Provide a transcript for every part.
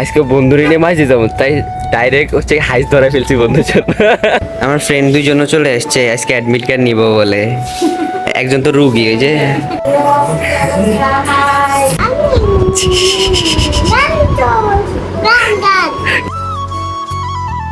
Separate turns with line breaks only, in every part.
আজকে বন্ধুরে নিয়ে মাঝে যাব তাই ডাইরেক্ট হচ্ছে হাইস ধরে ফেলছি বন্ধুর জন্য। আমার ফ্রেন্ড দুইজন চলে এসছে আজকে অ্যাডমিট কার্ড নিব বলে। একজন তো রুগী ওই যে।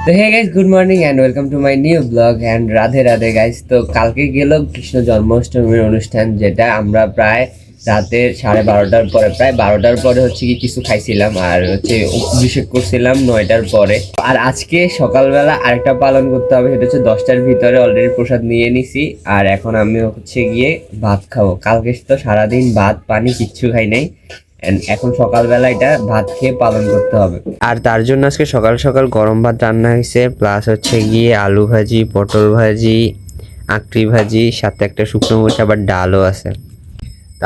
তো hey guys good morning and welcome to my new blog and Radhe Radhe guys তো কালকে গেল কৃষ্ণ জন্মাষ্টমীর অনুষ্ঠান যেটা আমরা প্রায় রাতের সাড়ে বারোটার পরে, প্রায় বারোটার পরে হচ্ছে কি কিছু খাইছিলাম আর হচ্ছে অভিষেক করছিলাম নয়টার পরে। আর আজকে সকালবেলা আরেকটা পালন করতে হবে, সেটা হচ্ছে দশটার ভিতরে অলরেডি প্রসাদ নিয়ে নিছি। আর এখন আমি হচ্ছে গিয়ে ভাত খাব। কালকে তো সারাদিন ভাত, পানি, কিচ্ছু খাই নাই। এখন সকালবেলা এটা ভাত খেয়ে পালন করতে হবে। আর তার জন্য আজকে সকাল সকাল গরম ভাত রান্না হয়েছে প্লাস হচ্ছে গিয়ে আলু ভাজি, পটল ভাজি, আঁকড়ি ভাজি, সাথে একটা শুকনো মরিচ, আবার ডালও আছে।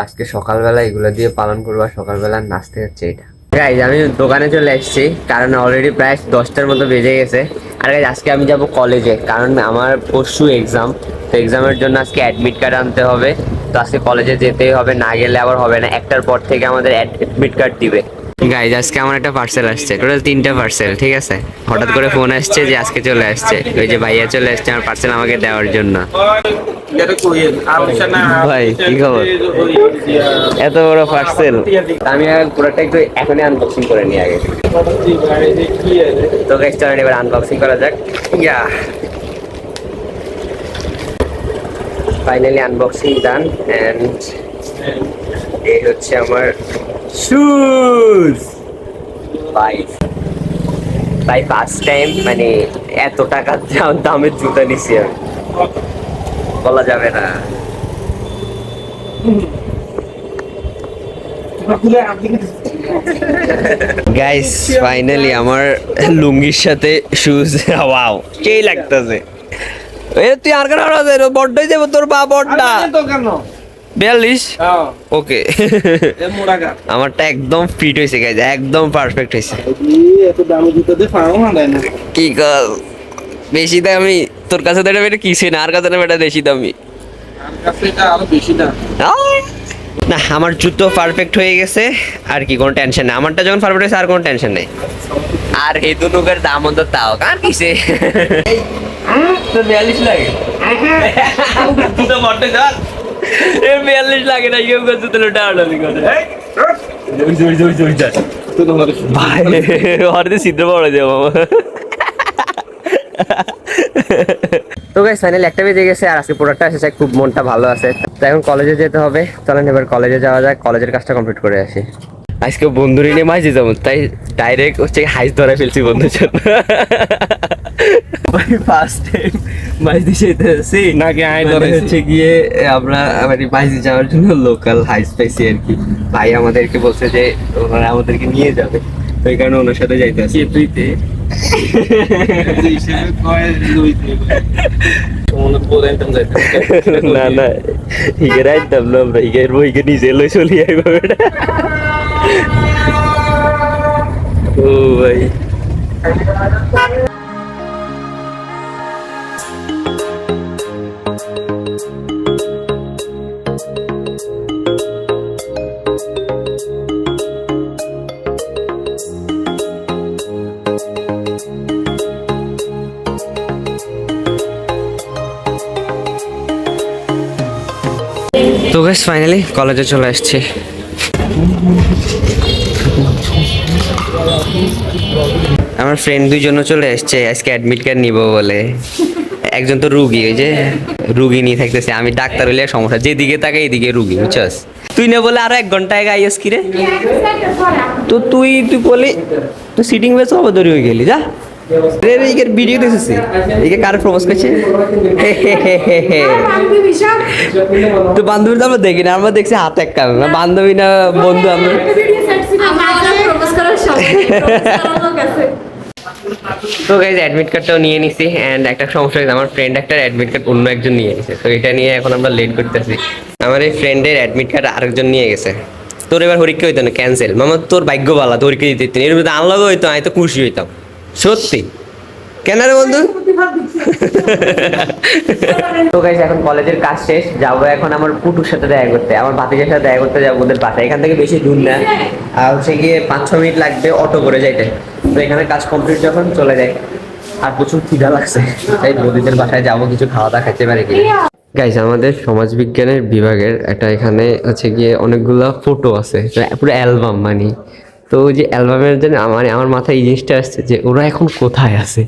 আজকে সকালবেলা এগুলো দিয়ে পালন করব আর সকালবেলা নাচতে হচ্ছে এটা। গাইজ আমি দোকানে চলে এসেছি, কারণ অলরেডি প্রায় দশটার মতো বেজে গেছে। আর গাইজ আজকে আমি যাব কলেজে কারণ আমার পরশু এক্সাম তো এক্সামের জন্য আজকে অ্যাডমিট কার্ড আনতে হবে। তো আজকে কলেজে যেতেই হবে, না গেলে আবার হবে না। একটার পর থেকে আমাদের অ্যাডমিট কার্ড দিবে। গাইজ আজকে আমার একটা পার্সেল আসছে। টোটাল তিনটা পার্সেল ঠিক আছে? হঠাৎ করে ফোন আসছে যে আজকে চলে আসছে। ওই যে ভাইয়া চলে আসছে আমার পার্সেল আমাকে দেওয়ার জন্য। ভাই কি খবর? এত বড় পার্সেল আমি পুরোটা একটু এখনই আনবক্সিং করে নিই আগে। তো গাইস চলেন এবার আনবক্সিং করা যাক। Yeah. Finally unboxing done and এই হচ্ছে আমার শুজ ভাই ভাই ফার্স্ট টাইম মানে এত টাকা দামের জুতা নিছি আমি। বলা যাবে না। গাইস ফাইনালি আমার লুঙ্গির সাথে শুজ ওয়াও কেই লাগতেছে? এ তুই আর কেন বড্ডই দেবো তোর বা বড্ডা। বিয়াল্লিশ? ওকে। আমারটা একদম ফিট হয়েছে গাইজ একদম পারফেক্ট হয়েছে। কি কর? বেশি দামি তোর কাছে তো এটা কিছুই না আর কাছে না এটা বেশি দামি। না আমার জুতো পারফেক্ট হয়ে গেছে আর কি কোনো টেনশন নেই। আমারটা যখন পারফেক্ট হয়েছে আর কোনো টেনশন নেই। আর এই দু লোকের দাম তো তাও কার কিসে? তো বিয়াল্লিশ লাগে? যান বিয়াল্লিশ লাগে না কেউ করে জুতো লোটা আড়ালি করে ভাই হরদে ছিদ্র পড়ে যাব তো গাইস ফাইনালি একটা বেজে গেছে আর আজকে প্রোডাক্টটা এসেছে খুব মনটা ভালো আছে। তো এখন কলেজে যেতে হবে। চলেন এবার কলেজে যাওয়া যাক কলেজের কাজটা কমপ্লিট করে আসি। আজকে বন্ধুরে নিয়ে মাঝে যাব তাই ডাইরেক্ট হচ্ছে হাইস ধরে ফেলছি বন্ধুর জন্য। ফার্স্ট টাইম দিয়ে যেতেছি
নাকি আয়
মানে
ধরেছি?
হচ্ছে গিয়ে আমরা মানে মাঝে যাওয়ার জন্য লোকাল হাইস পাইছি আর কি ভাই আমাদেরকে বলছে যে ওনারা আমাদেরকে নিয়ে যাবে। তো এই কারণে ওনার সাথে যাইতেছি তুইতে না না হিগে রাইতাম না আমরা হিগের বইকে নিজে লই চলি আইবা বেটা ও ভাই। তো গাইস ফাইনালি কলেজে চলে আসছি। আমার ফ্রেন্ড দুইজন চলে আসছে, আজকে অ্যাডমিট কার্ড নিব বলে। একজন তো রুগী, ওই যে রুগী নিয়ে থাকতেছে, আমি ডাক্তার হইলে সমস্যা, যেদিকে তাকে এইদিকে রুগী, বুঝছস? তুই না বলে আরও এক ঘন্টায় গাইস কি রে তো তুই তুই বলি, তুই সিটিং বেস হবে দৌড়ি হয়ে গেলি, যা। তো বান্ধবী তো আমরা আমরা দেখছি হাতে এক বান্ধবী না বন্ধু আমরা? অ্যাডমিট কার্ডটাও নিয়ে নিছি অ্যান্ড একটা সমস্যা হয়েছে, আমার ফ্রেন্ড একটা অ্যাডমিট কার্ড অন্য একজন নিয়ে তো এটা নিয়ে এখন আমরা লেট করতেছি। আমার এই ফ্রেন্ডের অ্যাডমিট কার্ড আরেকজন নিয়ে গেছে। তোর এবার হরিকা হইতো না ক্যান্সেল মামা, তোর ভাগ্য বালা তোর কি দিতে এর মধ্যে আনলগ হইতো, আমি তো খুশি হইতাম। সত্যি। কেন রে বন্ধু? তো গাইস এখন কলেজের কাজ শেষ যাব এখন আমার পুটুর সাথে দেখা করতে আমার ভাতিজার সাথে দেখা করতে যাব ওদের বাসায়। এখান থেকে বেশি দূর না। আর হচ্ছে গিয়ে পাঁচ ছ মিনিট লাগবে অটো করে যাইতে। তো এখানে কাজ কমপ্লিট যখন চলে যায়। আর প্রচুর খিদা লাগছে। তাই বৌদিদের বাসায় যাব কিছু খাওয়া দাওয়া খাইতে পারে কি গাইস আমাদের সমাজবিজ্ঞানের বিভাগের একটা এখানে হচ্ছে গিয়ে অনেকগুলো ফটো আছে। পুরো অ্যালবাম মানে। তো ওই যে অ্যালবামের জন্য আমার আমার মাথায় এই জিনিসটা আসছে যে ওরা এখন কোথায় আছে?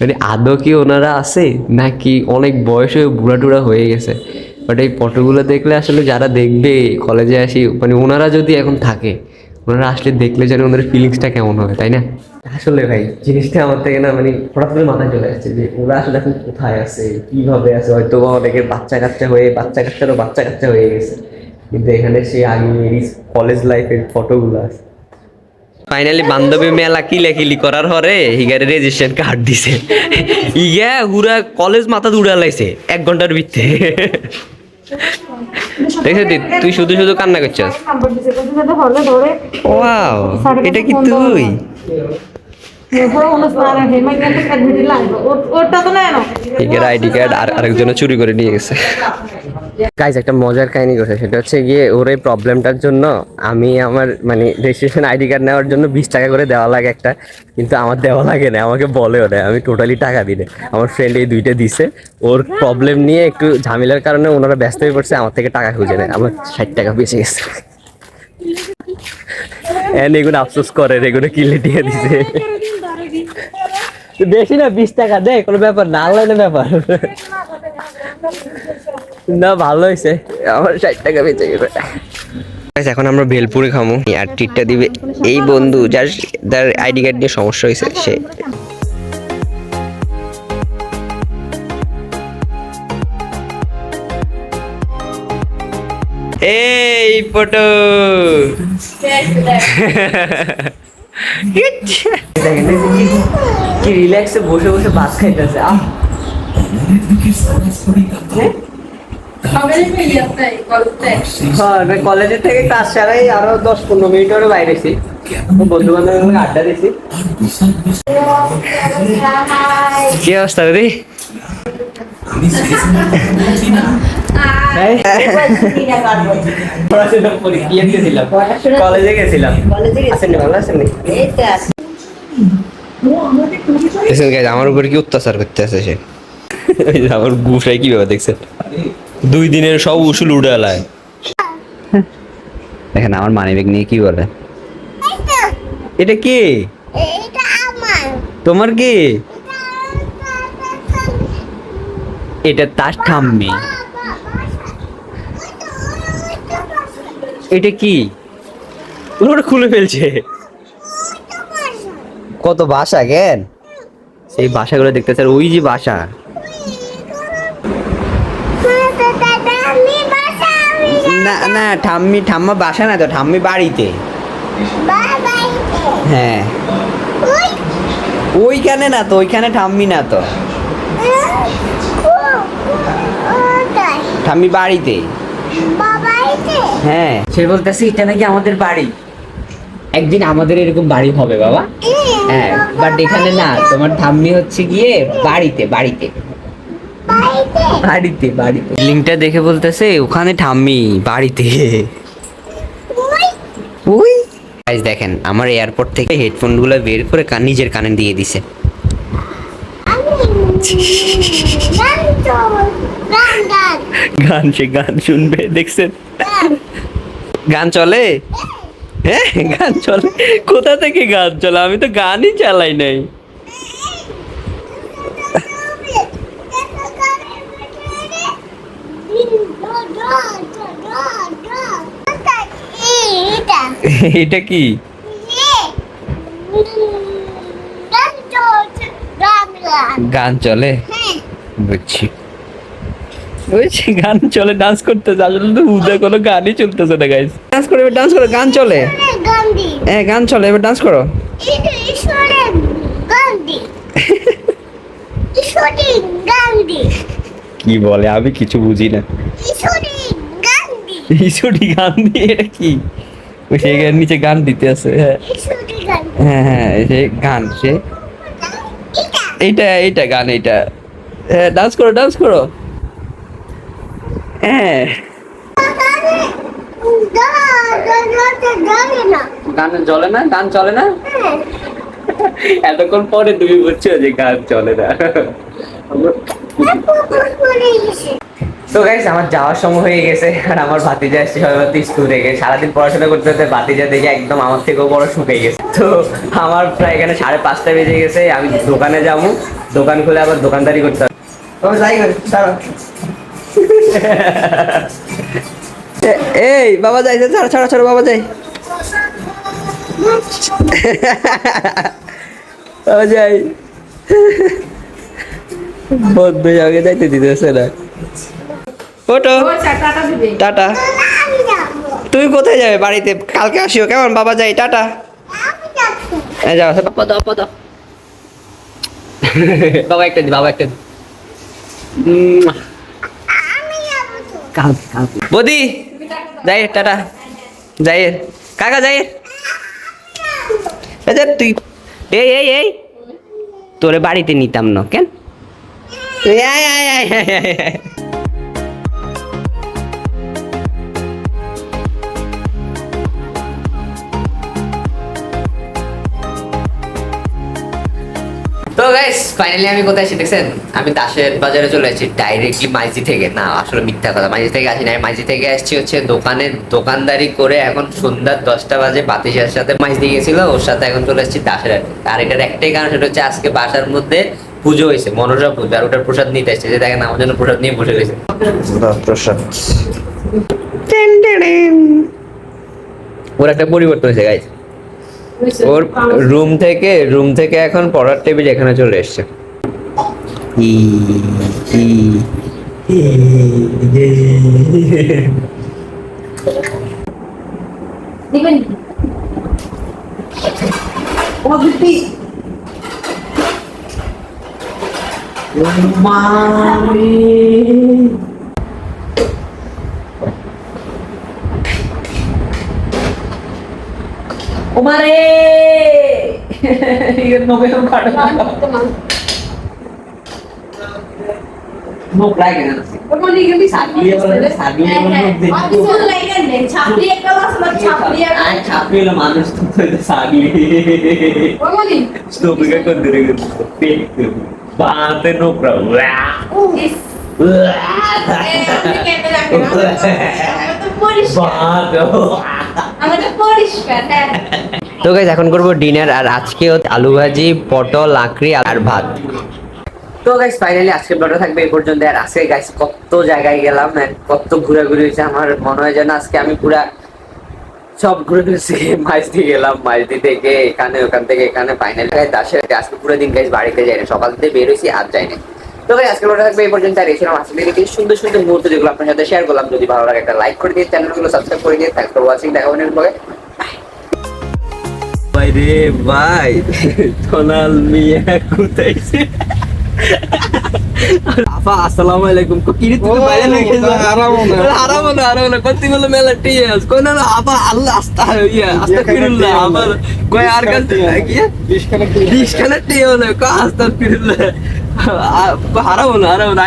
মানে আদৌ কি ওনারা আছে? নাকি অনেক বয়স হয়ে বুড়া টুড়া হয়ে গেছে? বাট এই ফটোগুলো দেখলে আসলে যারা দেখবে কলেজে আসি মানে ওনারা যদি এখন থাকে, ওনারা আসলে দেখলে যেন ওনাদের ফিলিংসটা কেমন হবে, তাই না? আসলে ভাই, জিনিসটা আমার থেকে না মানে হঠাৎ করে মাথায় চলে আসছে যে ওরা আসলে এখন কোথায় আছে, কীভাবে আছে, হয়তো বা অনেকের বাচ্চা কাচ্চা হয়ে, বাচ্চা কাচ্চারও বাচ্চা কাচ্চা হয়ে গেছে। কিন্তু এখানে সে আগে কলেজ লাইফের ফটোগুলো আছে। ফাইনালি বান্ধবী মেলা কিলাকিলি করার পরে হিগারে রেজিস্ট্রেশন কার্ড দিছে। ইগা হুরা কলেজ মাথা উড়া লাইছে, এক ঘণ্টার ভিতরে। তুই- শুধু শুধু কান্না করছিস? ওয়াও এটা কি তুই? আইডি কার্ড আর আরেকজনে চুরি করে নিয়ে গেছে। গাইজ একটা মজার কাহিনী করছে সেটা হচ্ছে গিয়ে ওর এই প্রবলেমটার জন্য আমি আমার মানে রেজিস্ট্রেশন আইডি কার্ড নেওয়ার জন্য বিশ টাকা করে দেওয়া লাগে একটা, কিন্তু আমার দেওয়া লাগে না, আমাকে বলেও না, আমি টোটালি টাকা দিলে আমার ফ্রেন্ড এই দুইটা দিছে, ওর প্রবলেম নিয়ে একটু ঝামেলার কারণে ওনারা ব্যস্ত হয়ে পড়ছে, আমার থেকে টাকা খুঁজে নেয়। আমার ষাট টাকা বেঁচে গেছে। এন এগুলো আফসোস করে এগুলো কিলে দিয়ে দিছে। বেশি না, বিশ টাকা দে কোনো ব্যাপার না আল্লাহ ব্যাপার। না ভালো হয়েছে আমার ষাট টাকা বেঁচে গেছে এখন আমরা ভেলপুরে খামো। আর ট্রিটটা দিবে এই বন্ধু যার যার আইডি কার্ড নিয়ে সমস্যা হয়েছে সে। এই ফটো কি রিল্যাক্সে বসে বসে ভাত খাইতেছে আহ। কলেজের থেকে ক্লাস ছাড়াই আরও দশ পনেরো মিনিট করে বাইরেছি। বন্ধু বান্ধব আড্ডা দিছি কি অবস্থা দিদি? কলেজে গেছিলাম। আমার উপর কি অত্যাচার করতে আছে সে আমার গুসাই কীভাবে দেখছেন? দুই দিনের সব উসুল উড়ে এলায় দেখেন আমার মানি ব্যাগ নিয়ে কি বলে? এটা কি? তোমার কি? এটা তার ঠাম্মি। এটা কি? ওরা খুলে ফেলছে। কত বাসা জ্ঞান? সেই বাসাগুলো দেখতে স্যার ওই যে বাসা
আমি বাসা আমি
না না ঠাম্মি ঠাম্মা বাসা না তো ঠাম্মি বাড়িতে। হ্যাঁ। ওইখানে না তো ওইখানে ঠাম্মি না তো। ঠাম্মি বাড়িতে। হ্যাঁ। সে বলতেছে এটা নাকি আমাদের বাড়ি। একদিন আমাদের এরকম বাড়ি হবে বাবা। হ্যাঁ বাট এখানে না তোমার ঠাম্মি হচ্ছে গিয়ে বাড়িতে বাড়িতে।
বাড়িতে।
বাড়িতে লিঙ্কটা দেখে বলতেছে ওখানে ঠাম্মি বাড়িতে।
ওই।
গাইস দেখেন আমার এয়ারপোর্ট থেকে হেডফোনগুলো বের করে কান নিজের কানে দিয়ে দিছে।
গান
সে গান শুনবে দেখছেন? গান চলে? হ্যাঁ গান চলে। কোথা থেকে গান চলে? আমি তো গানই চালাই নাই। এটা কি? গান চলে? বুঝছি। বুঝছি গান চলে ডান্স করতেছে আসলে তো উদয় কোনো গানই চলতেছে না গাইস ডান্স করে এবার ডান্স করো গান চলে? হ্যাঁ গান চলে এবার ডান্স করো।
গান্ধী গান্ধী
কি বলে? আমি কিছু বুঝি না।
ঈশ্বরী গান্ধী।
এটা কি? ওই সে গান নিচে গান দিতে আছে হ্যাঁ। হ্যাঁ হ্যাঁ সে গান সে। এইটা এইটা গান এইটা। হ্যাঁ ডান্স করো ডান্স করো। হ্যাঁ। গান চলে না? গান চলে না? এতক্ষণ পরে তুমি বুঝছ যে গান চলে না। তো গাইস আমার যাওয়ার সময় হয়ে গেছে আর আমার ভাতিজা এসছে সবাই স্কুল থেকে সারাদিন পড়াশোনা করতে করতে ভাতিজা দেখে একদম আমার থেকেও বড় শুকিয়ে গেছে। তো আমার প্রায় এখানে সাড়ে পাঁচটা বেজে গেছে আমি দোকানে যাব দোকান খুলে আবার দোকানদারি করতে হবে। এই বাবা যাই ছাড়া ছাড়া ছাড়া বাবা যাই। বাবা যাই। বন্ধু আগে যাইতে দিতেছে না। Auto
tata.
তুমি কোথায় যাবে বাড়িতে? কালকে আসিও কেমন? বাবা যাই টাটা। যাও দাও বাবা দাও বাবা একটা দি বাবা একটা দি। বদি যাই টাটা। যাই। কাকা যাই। আচ্ছা তুই এই এই এই। তোরে বাড়িতে নিতাম না কেন? আয় আয় আয় আয়। তো গাইস ফাইনালি আমি কোথায় এসে দেখছেন আমি দাসের বাজারে চলে এসেছি ডাইরেক্টলি মাইজি থেকে না, আসলে মিথ্যা কথা, মাইজি থেকে আসি না মাইজি থেকে আসছি হচ্ছে দোকানে, দোকানদারি করে এখন সন্ধ্যা দশটা বাজে বাতিশার সাথে মাইজি গেছিল ওর সাথে এখন চলে এসেছি দাসের। আর এটার একটাই কারণ, সেটা হচ্ছে আজকে বাসার মধ্যে পুজো হয়েছে মনসা পুজো আর ওটার প্রসাদ নিতে এসেছে যে দেখেন আমার জন্য প্রসাদ নিয়ে বসে রয়েছে। প্রসাদ। ওর একটা পরিবর্তন হয়েছে গাইস ওর রুম থেকে রুম থেকে এখন পড়ার টেবিল এখানে চলে এসছে। ই, ই, ই,
দিবেন ও দিদি ওমারে ইয়ে নবে কাটা
মুখ লাগে না
ওমারে গেলি
ছাপিয়ে বলে ছাপিয়ে বলে
ছাপড়ি একটা বাসলা ছাপড়ি
আয় ছাপিয়ে হলো মানুষ তো তো সাগলি
ওমারে
স্টোপিকা করে দিলে বাতে নোকরা তো গাইজ এখন করব ডিনার আর আজকে আলু ভাজি, পটল, লাকড়ি আর ভাত। তো গাইজ ফাইনালি আজকে ব্লগটা থাকবে এই পর্যন্ত আর আজকে গাইজ কত জায়গায় গেলাম কত ঘোরাঘুরি হয়েছে, আমার মনে হয় যেন আজকে আমি পুরা সব ঘুরে ফেলছি মাইজদি গেলাম মাইজদি থেকে এখানে ওখান থেকে এখানে ফাইনাল ফাইনালি দাসের আজকে পুরো দিন গাইজ বাড়িতে যাই না সকাল থেকে বের হয়েছি আর যাই না তো গাইজ আজকে ব্লগটা থাকবে এই পর্যন্ত আর আজকে থেকে কিছু সুন্দর সুন্দর মুহূর্ত যেগুলো আপনার সাথে শেয়ার করলাম। যদি ভালো লাগে একটা লাইক করে দিয়ে চ্যানেলগুলো সাবস্ক্রাইব করে দিয়ে থ্যাংকস ফর ওয়াচিং দেখা হবে ব্লগে ভাই রে ভাই সোনাল মিয়া কোথায় আপা আসসালামু আলাইকুম। কিরে তুই বাইরে লেগে যা
আরামও না।
আরামও না আরামও না। কত তিমলে মেলা টিয়াস কোন না আফা আল্লাহ আস্তা ইয়া আস্তাগফিরুল্লাহ আবার কই আর কাল কি?
ডিসকানেক্ট
ডিসকানেক্ট ইয়া না আস্তা আস্তাগফিরুল্লাহ হারাম না হারাম না।